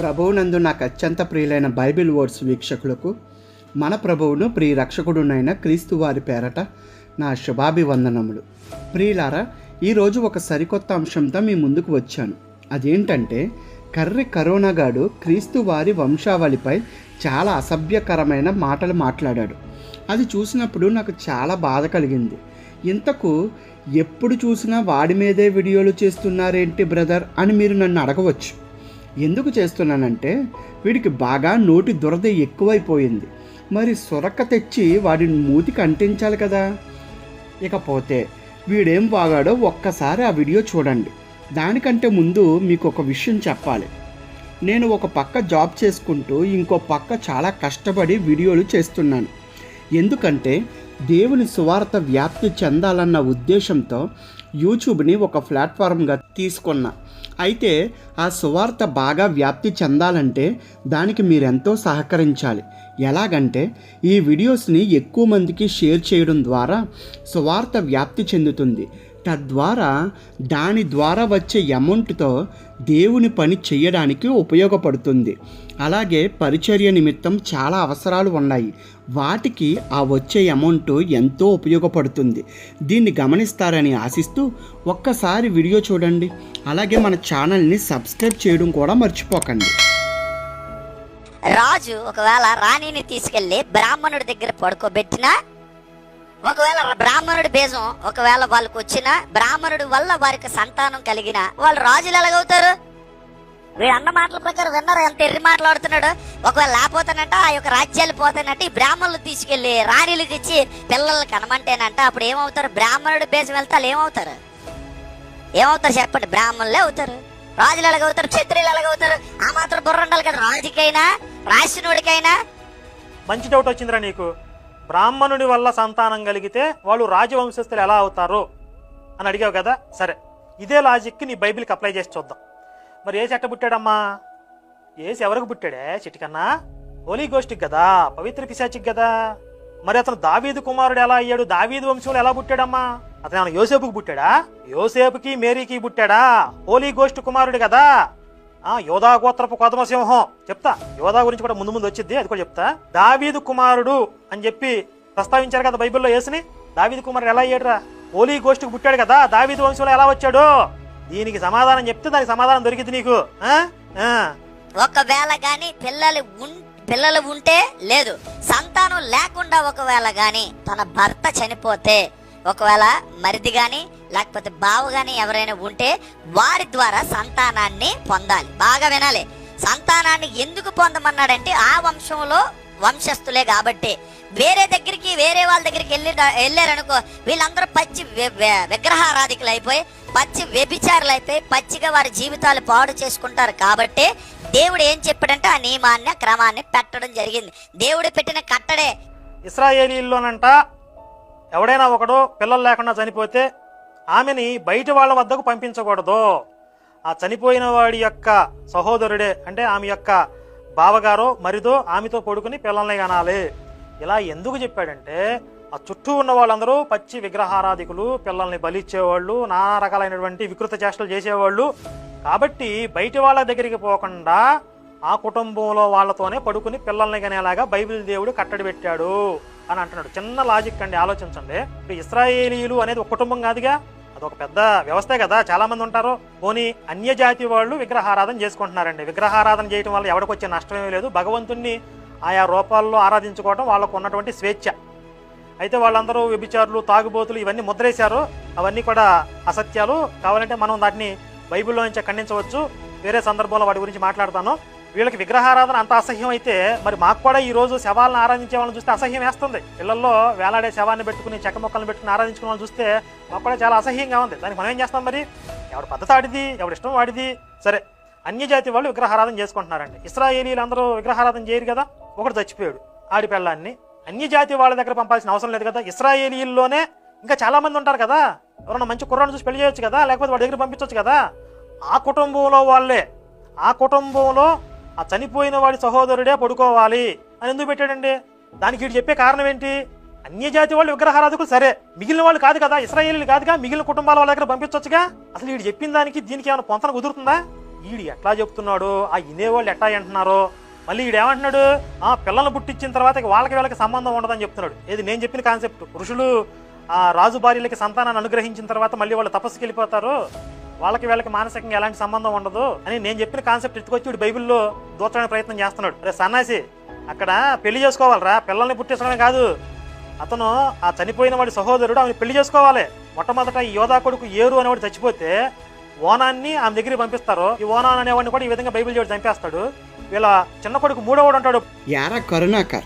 ప్రభువునందు నాకు అత్యంత ప్రియులైన బైబిల్ వర్డ్స్ వీక్షకులకు మన ప్రభువును ప్రియ రక్షకుడునైన క్రీస్తు వారి పేరట నా శుభాభివందనములు. ప్రియులారా ఈరోజు ఒక సరికొత్త అంశంతో మీ ముందుకు వచ్చాను. అదేంటంటే కర్రి కరోనాగాడు క్రీస్తు వారి వంశావళిపై చాలా అసభ్యకరమైన మాటలు మాట్లాడాడు. అది చూసినప్పుడు నాకు చాలా బాధ కలిగింది. ఇంతకు ఎప్పుడు చూసినా వాడి మీదే వీడియోలు చేస్తున్నారేంటి బ్రదర్ అని మీరు నన్ను అడగవచ్చు. ఎందుకు చేస్తున్నానంటే వీడికి బాగా నోటి దురద ఎక్కువైపోయింది. మరి సొరక్క తెచ్చి వాడిని మూతికి అంటించాలి కదా. ఇకపోతే వీడేం బాగాడో ఒక్కసారి ఆ వీడియో చూడండి. దానికంటే ముందు మీకు ఒక విషయం చెప్పాలి. నేను ఒక పక్క జాబ్ చేసుకుంటూ ఇంకో పక్క చాలా కష్టపడి వీడియోలు చేస్తున్నాను. ఎందుకంటే దేవుని సువార్త వ్యాప్తి చెందాలన్న ఉద్దేశంతో యూట్యూబ్ని ఒక ప్లాట్ఫామ్గా తీసుకున్నా. అయితే ఆ సువార్త బాగా వ్యాప్తి చెందాలంటే దానికి మీరెంతో సహకరించాలి. ఎలాగంటే ఈ వీడియోస్ని ఎక్కువ మందికి షేర్ చేయడం ద్వారా సువార్త వ్యాప్తి చెందుతుంది. తద్వారా దాని ద్వారా వచ్చే అమౌంట్తో దేవుని పని చేయడానికి ఉపయోగపడుతుంది. అలాగే పరిచర్య నిమిత్తం చాలా అవసరాలు ఉన్నాయి. వాటికి ఆ వచ్చే అమౌంట్ ఎంతో ఉపయోగపడుతుంది. దీన్ని గమనిస్తారని ఆశిస్తూ ఒక్కసారి వీడియో చూడండి. అలాగే మన ఛానల్ని సబ్స్క్రైబ్ చేయడం కూడా మర్చిపోకండి. రాజు ఒకవేళ రాణిని తీసుకెళ్ళి బ్రాహ్మణుడి దగ్గర పడుకోబెట్టినా ఒకవేళ బ్రాహ్మణుడి బేజం ఒకవేళ వాళ్ళకి వచ్చిన బ్రాహ్మణుడి వల్ల వారికి సంతానం కలిగిన వాళ్ళు రాజులు ఎలాగవుతారు? వీడు అన్న మాటల ప్రకారం విన్నారు? ఎంత ఎర్రి మాట్లాడుతున్నాడు. ఒకవేళ లేకపోతానంట ఆ యొక్క రాజ్యాలు పోతానంటే ఈ బ్రాహ్మణులు తీసుకెళ్ళి రాణిలకు ఇచ్చి పిల్లలు కనమంటేనంట. అప్పుడు ఏమవుతారు? బ్రాహ్మణుడు బేసం వెళ్తారు ఏమవుతారు? ఏమవుతారు చెప్పండి? బ్రాహ్మణులే అవుతారు. రాజులు ఎలాగవుతారు క్షత్రియులు ఎలాగవుతారు ఆ మాత్రం బుర్ర ఉండాలి కదా. రాజుకైనా రాసినోడికైనా మంచి డౌట్ వచ్చిందిరా నీకు. బ్రాహ్మణుడి వల్ల సంతానం కలిగితే వాళ్ళు రాజవంశస్థులు ఎలా అవుతారు? అని అడిగావు కదా? సరే. ఇదే లాజిక్కి నీ బైబిల్కి అప్లై చేసి చూద్దాం. మరి ఏ చెట్ట పుట్టాడమ్మా? ఏసి ఎవరికి పుట్టాడే? చిటికన్నా? హోలీ గోష్ఠికి కదా పవిత్ర పిశాచికి కదా. మరి అతను దావీదు కుమారుడు ఎలా అయ్యాడు? దావీదు వంశంలో ఎలా పుట్టాడమ్మా? అతను ఏమైనా యోసేపుకి పుట్టాడా? యోసేపుకి మేరీకి పుట్టాడా? హోలీ గోష్ఠి కుమారుడు కదా. ఆ యోధా గోత్రపు కొదమసింహం చెప్తా. యోధా గురించి కూడా ముందు ముందు వచ్చింది అది కూడా చెప్తా. దావీదు కుమారుడు అని చెప్పి ప్రస్తావించారు కదా బైబిల్లో యేసుని. దావీదు కుమారుడు ఎలా అయ్యాడురా? హోలీ గోష్ఠికి పుట్టాడు కదా. దావీదు వంశంలో ఎలా వచ్చాడు? దీనికి సమాధానం చెప్తే దానికి సమాధానం దొరికింది నీకు. ఒకవేళ గాని పిల్లలు పిల్లలు ఉంటే లేదు. సంతానం లేకుండా ఒకవేళ గాని తన భర్త చనిపోతే ఒకవేళ మరిది గాని లేకపోతే బావ గాని ఎవరైనా ఉంటే వారి ద్వారా సంతానాన్ని పొందాలి. బాగా వినాలి. సంతానాన్ని ఎందుకు పొందమన్నాడంటే ఆ వంశంలో వంశస్థులే కాబట్టి. వేరే దగ్గరికి వేరే వాళ్ళ దగ్గరికి వెళ్ళి వెళ్ళారనుకో వీళ్ళందరూ పచ్చి విగ్రహారాధికులు అయిపోయి పచ్చి వ్యభిచారులు అయిపోయి పచ్చిగా వారి జీవితాలు పాడు చేసుకుంటారు. కాబట్టి దేవుడు ఏం చెప్పాడంటే ఆ నియమాన్ని క్రమాన్ని పెట్టడం జరిగింది. దేవుడు పెట్టిన కట్టడే ఇస్రాయేలీల్లోనంట ఎవడైనా ఒకడు పిల్లలు లేకుండా చనిపోతే ఆమెని బయట వాళ్ళ వద్దకు పంపించకూడదు. ఆ చనిపోయిన వాడి యొక్క సహోదరుడే అంటే ఆమె యొక్క బావగారో మరిదో ఆమెతో పడుకుని పిల్లల్ని కనాలి. ఇలా ఎందుకు చెప్పాడంటే ఆ చుట్టూ ఉన్న వాళ్ళందరూ పచ్చి విగ్రహారాధికులు పిల్లల్ని బలిచ్చేవాళ్ళు నానా రకాలైనటువంటి వికృత చేష్టలు చేసేవాళ్ళు. కాబట్టి బయటి వాళ్ళ దగ్గరికి పోకుండా ఆ కుటుంబంలో వాళ్ళతోనే పడుకుని పిల్లల్ని కనేలాగా బైబిల్ దేవుడు కట్టడి పెట్టాడు అని అంటున్నాడు. చిన్న లాజిక్ అండి ఆలోచించండి. ఇప్పుడు ఇస్రాయేలీలు అనేది ఒక కుటుంబం కాదుగా అదొక పెద్ద వ్యవస్థే కదా చాలా మంది ఉంటారు. పోనీ అన్యజాతి వాళ్ళు విగ్రహారాధన చేసుకుంటున్నారండి. విగ్రహారాధన చేయడం వల్ల ఎవరికి వచ్చే నష్టమేమీ లేదు. భగవంతుణ్ణి ఆయా రూపాల్లో ఆరాధించుకోవడం వాళ్ళకు ఉన్నటువంటి స్వేచ్ఛ. అయితే వాళ్ళందరూ వ్యభిచారులు తాగుబోతులు ఇవన్నీ ముద్రేశారు. అవన్నీ కూడా అసత్యాలు. కావాలంటే మనం వాటిని బైబిల్లో నుంచి ఖండించవచ్చు. వేరే సందర్భంలో వాటి గురించి మాట్లాడతాను. వీళ్ళకి విగ్రహారాధన అంత అసహ్యం అయితే మరి మాకు కూడా ఈ రోజు శవాలను ఆరాధించే వాళ్ళని చూస్తే అసహ్యం వేస్తుంది. పిల్లల్లో వేలాడే శవాన్ని పెట్టుకుని చెక్క మొక్కలను పెట్టుకుని ఆరాధించుకునే వాళ్ళని చూస్తే మాకు కూడా చాలా అసహ్యంగా ఉంది. దానికి మనం ఏం చేస్తాం మరి? ఎవడు పద్ధతి ఆడిది ఎవరి ఇష్టం వాడిది? సరే అన్యజాతి వాళ్ళు విగ్రహారాధన చేసుకుంటున్నారండి. ఇస్రాయేలీలు అందరూ విగ్రహారాధన చేయరు కదా? ఒకడు చచ్చిపోయాడు ఆడి పెళ్ళాన్ని. అన్ని జాతి వాళ్ళ దగ్గర పంపాల్సిన అవసరం లేదు కదా. ఇస్రాయేలీల్లోనే ఇంకా చాలా మంది ఉంటారు కదా. ఎవరన్నా మంచి కుర్రాన్ని చూసి పెళ్ళి చేయొచ్చు కదా లేకపోతే వాడి దగ్గర పంపించవచ్చు కదా. ఆ కుటుంబంలో వాళ్ళే. ఆ కుటుంబంలో ఆ చనిపోయిన వాడి సహోదరుడే పడుకోవాలి అని ఎందుకు పెట్టాడండి? దానికి వీడు చెప్పే కారణం ఏంటి? అన్ని జాతి వాళ్ళు విగ్రహారాధకులు సరే. మిగిలిన వాళ్ళు కాదు కదా ఇస్రాయేలీలు కాదుగా మిగిలిన కుటుంబాల వాళ్ళ దగ్గర పంపించవచ్చుగా అసలు వీడు చెప్పిన దానికి దీనికి ఏమైనా పొంతన కుదురుతుందా? ఈడు ఎట్లా చెప్తున్నాడు? ఆ ఇనేవాళ్ళు ఎట్లా అంటున్నారో? మళ్ళీ ఈడు ఏమంటున్నాడు? ఆ పిల్లలు పుట్టించిన తర్వాత వాళ్ళకి వీళ్ళకి సంబంధం ఉండదని చెప్తున్నాడు. ఏది నేను చెప్పిన కాన్సెప్ట్. పురుషులు ఆ రాజు భార్యలకి సంతానాన్ని అనుగ్రహించిన తర్వాత మళ్ళీ వాళ్ళు తపస్సుకి వెళ్ళిపోతారు. వాళ్ళకి వీళ్ళకి మానసికంగా ఎలాంటి సంబంధం ఉండదు అని నేను చెప్పిన కాన్సెప్ట్ ఎత్తుకొచ్చి వీడు బైబిల్లో దూచడానికి ప్రయత్నం చేస్తున్నాడు. అరే సన్నాసి అక్కడ పెళ్ళి చేసుకోవాలరా. పిల్లల్ని పుట్టించడమే కాదు. అతను ఆ చనిపోయిన వాడి సహోదరుడు ఆమెను పెళ్ళి చేసుకోవాలి. మొట్టమొదట ఈ యోధా కొడుకు ఏరు అనేవాడు చచ్చిపోతే ఓనాన్ని ఆమె దగ్గరికి పంపిస్తారు. ఈ ఓనాన్ అనేవాడిని కూడా ఈ విధంగా బైబిల్ చోటు చంపేస్తాడు. వీళ్ళ చిన్న కొడుకు మూడోవాడు ఉంటాడు యారా కరుణాకర్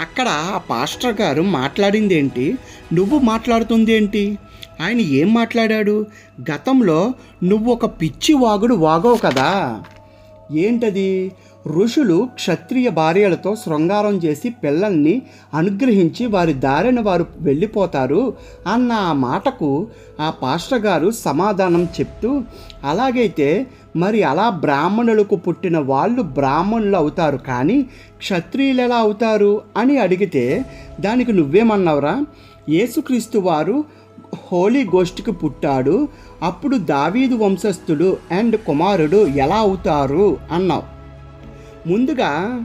అక్కడ ఆ పాస్టర్ గారు మాట్లాడింది ఏంటి నువ్వు మాట్లాడుతుంది ఏంటి ఆయన ఏం మాట్లాడాడు? గతంలో నువ్వు ఒక పిచ్చి వాగుడు వాగవు కదా. ఏంటది? ఋషులు క్షత్రియ భార్యలతో శృంగారం చేసి పిల్లల్ని అనుగ్రహించి వారి దారిన వారు వెళ్ళిపోతారు అన్న ఆ మాటకు ఆ పాస్టర్ గారు సమాధానం చెప్తూ అలాగైతే మరి అలా బ్రాహ్మణులకు పుట్టిన వాళ్ళు బ్రాహ్మణులు అవుతారు కానీ క్షత్రియులు ఎలా అవుతారు? అని అడిగితే దానికి నువ్వేమన్నావురా? యేసుక్రీస్తు వారు హోలీ గోష్ఠికి పుట్టాడు అప్పుడు దావీదు వంశస్థుడు అండ్ కుమారుడు ఎలా అవుతారు? అన్నావు. ముందుగా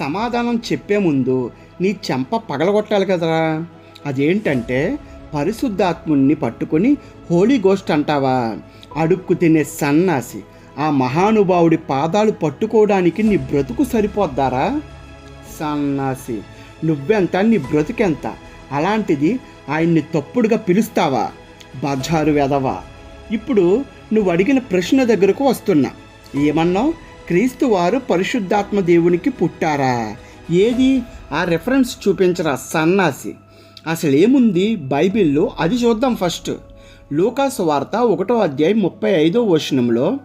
సమాధానం చెప్పే ముందు నీ చెంప పగలగొట్టాలి కదరా. అదేంటంటే పరిశుద్ధాత్ముణ్ణి పట్టుకొని హోలీ గోస్ట్ అంటావా. అడుక్కు తినే సన్నాసి ఆ మహానుభావుడి పాదాలు పట్టుకోవడానికి నీ బ్రతుకు సరిపోద్దారా? సన్నాసి నువ్వెంత నీ బ్రతుకెంత? అలాంటిది ఆయన్ని తప్పుడుగా పిలుస్తావా? బజారు వెదవా. ఇప్పుడు నువ్వు అడిగిన ప్రశ్న దగ్గరకు వస్తున్నా. ఏమన్నావు? క్రీస్తు వారు పరిశుద్ధాత్మ దేవునికి పుట్టారా? ఏది? ఆ రెఫరెన్స్ చూపించరా సన్నాసి. అసలు ఏముంది? బైబిల్లో అది చూద్దాం ఫస్ట్ లూకాసు వార్త ఒకటో అధ్యాయం ముప్పై ఐదో వచనంలో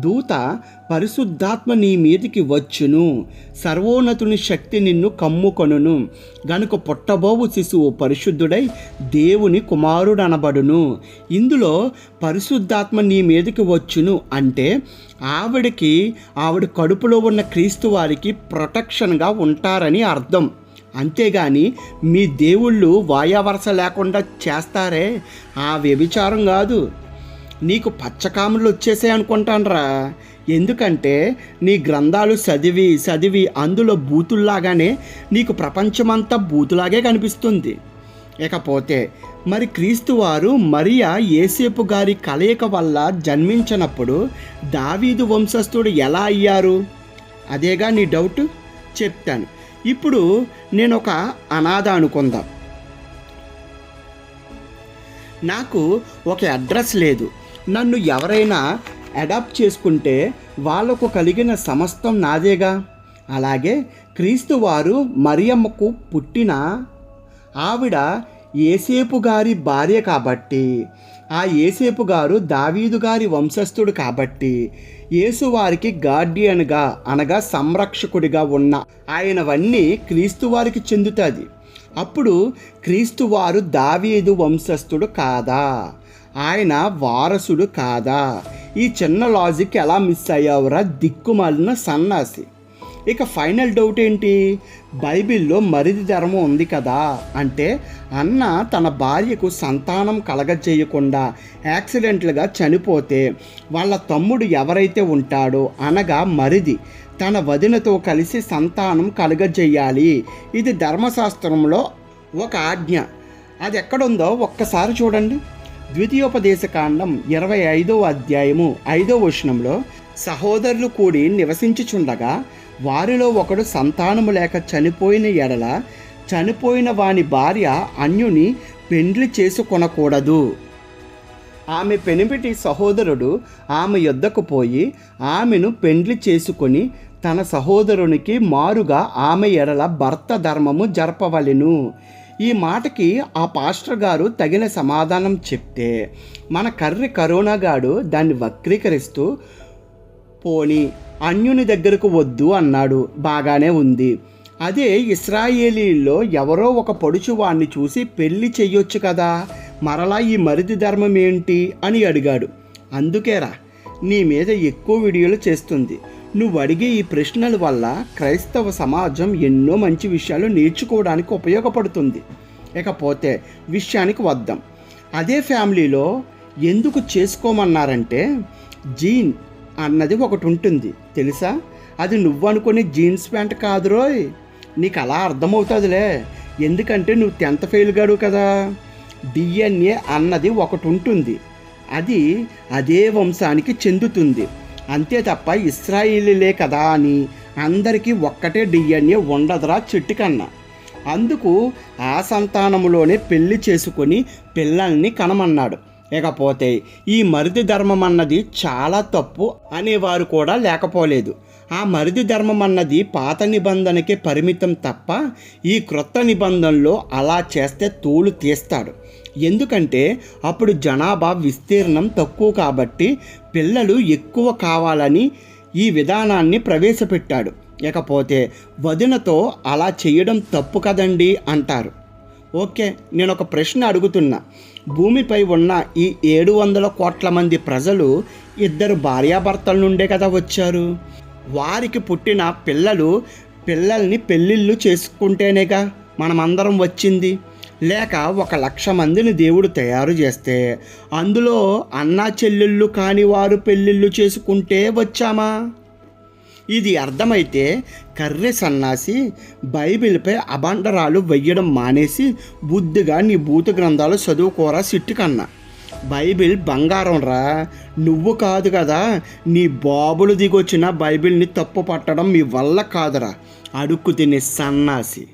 దూత పరిశుద్ధాత్మ నీ మీదికి వచ్చును. సర్వోన్నతుని శక్తి నిన్ను కమ్ముకొనును. గనుక పుట్టబోవు శిశువు పరిశుద్ధుడై దేవుని కుమారుడనబడును. ఇందులో పరిశుద్ధాత్మ నీ మీదకి వచ్చును అంటే ఆవిడకి ఆవిడ కడుపులో ఉన్న క్రీస్తు వారికి ప్రొటెక్షన్గా ఉంటారని అర్థం. అంతేగాని మీ దేవుళ్ళు వాయావరస లేకుండా చేస్తారే? ఆ వ్యభిచారం కాదు. నీకు పచ్చకాములు వచ్చేసాయి అనుకుంటాన్రా. ఎందుకంటే నీ గ్రంథాలు చదివి చదివి అందులో బూతుల్లాగానే నీకు ప్రపంచమంతా బూతులాగే కనిపిస్తుంది. ఇకపోతే మరి క్రీస్తువారు మరియా ఏసేపు గారి కలయిక వల్ల జన్మించినప్పుడు దావీదు వంశస్థుడు ఎలా అయ్యారు? అదేగా నీ డౌట్? చెప్తాను. ఇప్పుడు నేను ఒక అనాథ అనుకుందాం. నాకు ఒక అడ్రస్ లేదు. నన్ను ఎవరైనా అడాప్ట్ చేసుకుంటే వాళ్ళకు కలిగిన సమస్తం నాదేగా? అలాగే క్రీస్తు వారు మరియమ్మకు పుట్టిన ఆవిడ ఏసేపు గారి భార్య కాబట్టి ఆ ఏసేపు గారు దావీదు గారి వంశస్థుడు కాబట్టి యేసువారికి గార్డియన్గా అనగా సంరక్షకుడిగా ఉన్న ఆయనవన్నీ క్రీస్తు వారికి చెందుతుంది. అప్పుడు క్రీస్తు వారు దావీదు వంశస్థుడు కాదా? ఆయన వారసుడు కాదా? ఈ చిన్న లాజిక్ ఎలా మిస్ అయ్యావురా? దిక్కుమాలిన సన్నాసి. ఇక ఫైనల్ డౌట్ ఏంటి? బైబిల్లో మరిది ధర్మం ఉంది కదా? అంటే అన్న తన భార్యకు సంతానం కలగజేయకుండా యాక్సిడెంట్లుగా చనిపోతే వాళ్ళ తమ్ముడు ఎవరైతే ఉంటాడో అనగా మరిది. తన వదినతో కలిసి సంతానం కలగజేయాలి. ఇది ధర్మశాస్త్రంలో ఒక ఆజ్ఞ. అది ఎక్కడుందో ఒక్కసారి చూడండి. ద్వితీయోపదేశ కాండం ఇరవై ఐదో అధ్యాయము ఐదో వచనంలో సహోదరులు కూడి నివసించుచుండగా వారిలో ఒకడు సంతానము లేక చనిపోయిన ఎడల చనిపోయిన వాని భార్య అన్యుని పెండ్లి చేసుకొనకూడదు. ఆమె పెనిమిటి సహోదరుడు ఆమె యొద్దకు పోయి ఆమెను పెండ్లి చేసుకొని తన సహోదరునికి మారుగా ఆమె ఎడల భర్త ధర్మము జరపవలెను. ఈ మాటకి ఆ పాస్టర్ గారు తగిన సమాధానం చెప్తే మన కర్రి కరోనాగాడు దాన్ని వక్రీకరిస్తూ పోని అన్యుని దగ్గరకు వద్దు అన్నాడు. బాగానే ఉంది. అదే ఇస్రాయేలీల్లో ఎవరో ఒక పొడుచువాణ్ణి చూసి పెళ్ళి చెయ్యొచ్చు కదా మరలా ఈ మరిది ధర్మం ఏంటి అని అడిగాడు. అందుకేరా నీ మీద ఎక్కువ వీడియోలు చేస్తుంది. నువ్వు అడిగే ఈ ప్రశ్నల వల్ల క్రైస్తవ సమాజం ఎన్నో మంచి విషయాలు నేర్చుకోవడానికి ఉపయోగపడుతుంది. ఇకపోతే విషయానికి వద్దాం. అదే ఫ్యామిలీలో ఎందుకు చేసుకోమన్నారంటే జీన్ అన్నది ఒకటి ఉంటుంది. తెలుసా? అది నువ్వు అనుకునే జీన్స్ ప్యాంట్ కాదురోయ్ నీకు అలా అర్థమవుతుందిలే. ఎందుకంటే నువ్వు టెన్త్ ఫెయిల్ గాడు కదా. డిఎన్ఏ అన్నది ఒకటి ఉంటుంది. అది అదే వంశానికి చెందుతుంది. అంతే తప్ప ఇస్రాయిలీలే కదా అని అందరికీ ఒక్కటే డిఎన్ఏ ఉండదురా చెట్టు కన్నా. అందుకు ఆ సంతానములోనే పెళ్ళి చేసుకొని పిల్లల్ని కనమన్నాడు. ఇకపోతే ఈ మరిది ధర్మం అన్నది చాలా తప్పు అనేవారు కూడా లేకపోలేదు. ఆ మరిది ధర్మం అన్నది పాత నిబంధనకే పరిమితం తప్ప ఈ క్రొత్త నిబంధనలో అలా చేస్తే తోలు తీస్తాడు. ఎందుకంటే అప్పుడు జనాభా విస్తీర్ణం తక్కువ కాబట్టి పిల్లలు ఎక్కువ కావాలని ఈ విధానాన్ని ప్రవేశపెట్టాడు. ఇకపోతే వదినతో అలా చేయడం తప్పు కదండి అంటారు. ఓకే నేను ఒక ప్రశ్న అడుగుతున్నా. భూమిపై ఉన్న ఈ ఏడు వందల కోట్ల మంది ప్రజలు ఇద్దరు భార్యాభర్తల నుండే కదా వచ్చారు? వారికి పుట్టిన పిల్లలు పిల్లల్ని పెళ్ళిళ్ళు చేసుకుంటేనేగా మనమందరం వచ్చింది. లేక ఒక లక్ష మందిని దేవుడు తయారు చేస్తే అందులో అన్నా చెల్లెళ్ళు కాని వారు పెళ్ళిళ్ళు చేసుకుంటే వచ్చామా? ఇది అర్థమైతే కర్రె సన్నాసి బైబిల్పై అబండరాలు వెయ్యడం మానేసి బుద్ధిగా నీ భూత గ్రంథాలు చదువుకోరా సిట్టు కన్నా. బైబిల్ బంగారం రా. నువ్వు కాదు కదా. నీ బాబులు దిగొచ్చిన బైబిల్ని తప్పు పట్టడం మీ వల్ల కాదురా. అడుక్కు తినే సన్నాసి.